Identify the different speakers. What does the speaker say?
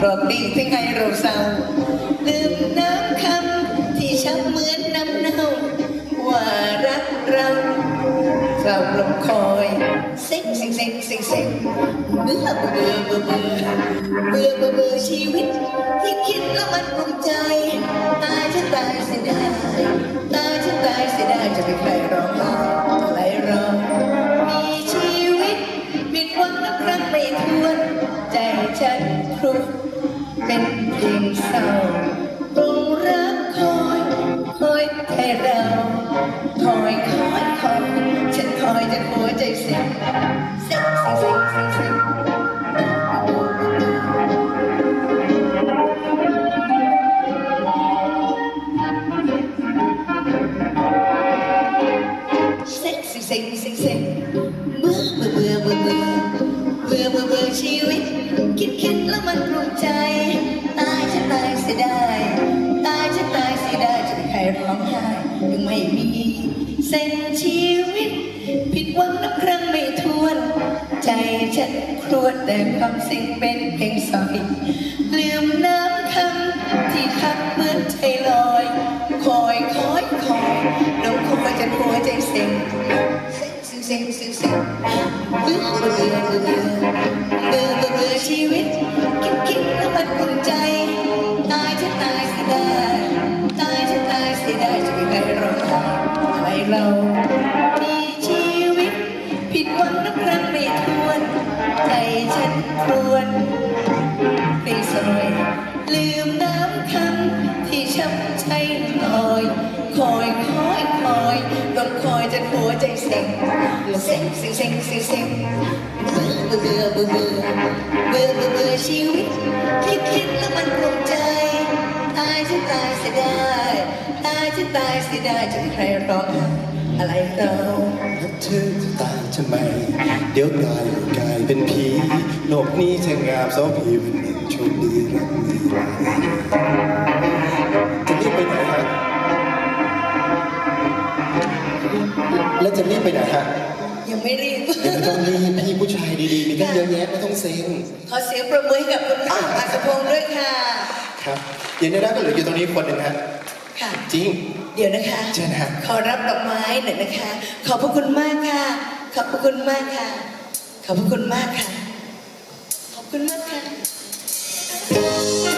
Speaker 1: ปลอบดีเพียงให้เราเศร้าลืมน้ำคำที่ช้ำเหมือนน้ำเน่าว่ารักเราเฝ้าลมคอยเซ็งเซ็งเซ็งเซ็งเซ็งเบื่อเบื่อเบื่อเบื่อเบื่อเบื่อเบื่อชีวิต ที่คิดแล้วมันปลุกใจ ตายจะตายเสียดาย เป็นเพียงเศร้าตรงรักคอยคอยให้เราคอยคอยคอยฉันคอยจนหัวใจเสียเสียเสียเสียเสียเสียเซ็กซี่เซ็กซี่เซ็กเบื่อเบื่อเบื่อเบื่อเบื่อเบื่อเบื่อชีวิต คิดคิดแล้วมันปลุกใจ ตายจะตายเสียดายตายจะตายเสียดายจะใครร้องไห้ยังไม่มีเส้นชีวิต ผิดหวังนับครั้งไม่ถ้วน ใจฉันครวญแต่ความสิ่งเป็นเพลงสอยลืมน้ำคำที่คักเหมือนใจลอยคอยคอยคอยน้องคอยจนหัวใจเซ็งเซ็งเซ็งเซ็งเซ็งเบื่อเบื่อ เรามีชีวิต ผิดหวังนับครั้งไม่ถ้วน ใจฉันควรเพลงสอยลืมน้ำคำที่ช้ำใจลอยคอยคอยคอยต้องคอยจนหัวใจเซ็งเซ็งเซ็งเซ็งเซ็งเซ็งเบื่อเบื่อเบื่อเบื่อเบื่อเบื่อเบื่อชีวิตคิดคิดแล้วมันปวดใจตายจะตายเสียดายตายจะตายเสียดายจะมีใครรองไห้อะไรเรา
Speaker 2: แล้วเธอจะตายทำไม เดี๋ยวกลายกลายเป็นผีโลกนี้ช่างงามสองผีวันหนึ่งโชคดีรักมีจะรีบไปไหนฮะแล้วจะรีบไปไหนฮะ
Speaker 1: ยังไม่รีบ
Speaker 2: เดี๋ยวไม่ต้องรีบพี่ผู้ชายดีๆมีตั้งเยอะแยะไม่ต้องเซ็ง
Speaker 1: ขอเสียงประมือให้กับคุณอาอัศพงศ์ด้วยค่ะ
Speaker 2: ครับเย็นได้ก็เหลืออยู่ตรงนี้คนหนึ่งฮะ
Speaker 1: ค่ะ
Speaker 2: จริง
Speaker 1: เดี๋ยวนะคะ
Speaker 2: เชิญครับ
Speaker 1: ขอรับดอกไม้หน่อยนะคะ ขอบพระคุณมากค่ะ ขอบพระคุณมากค่ะ ขอบพระคุณมากค่ะ ขอบคุณมากค่ะ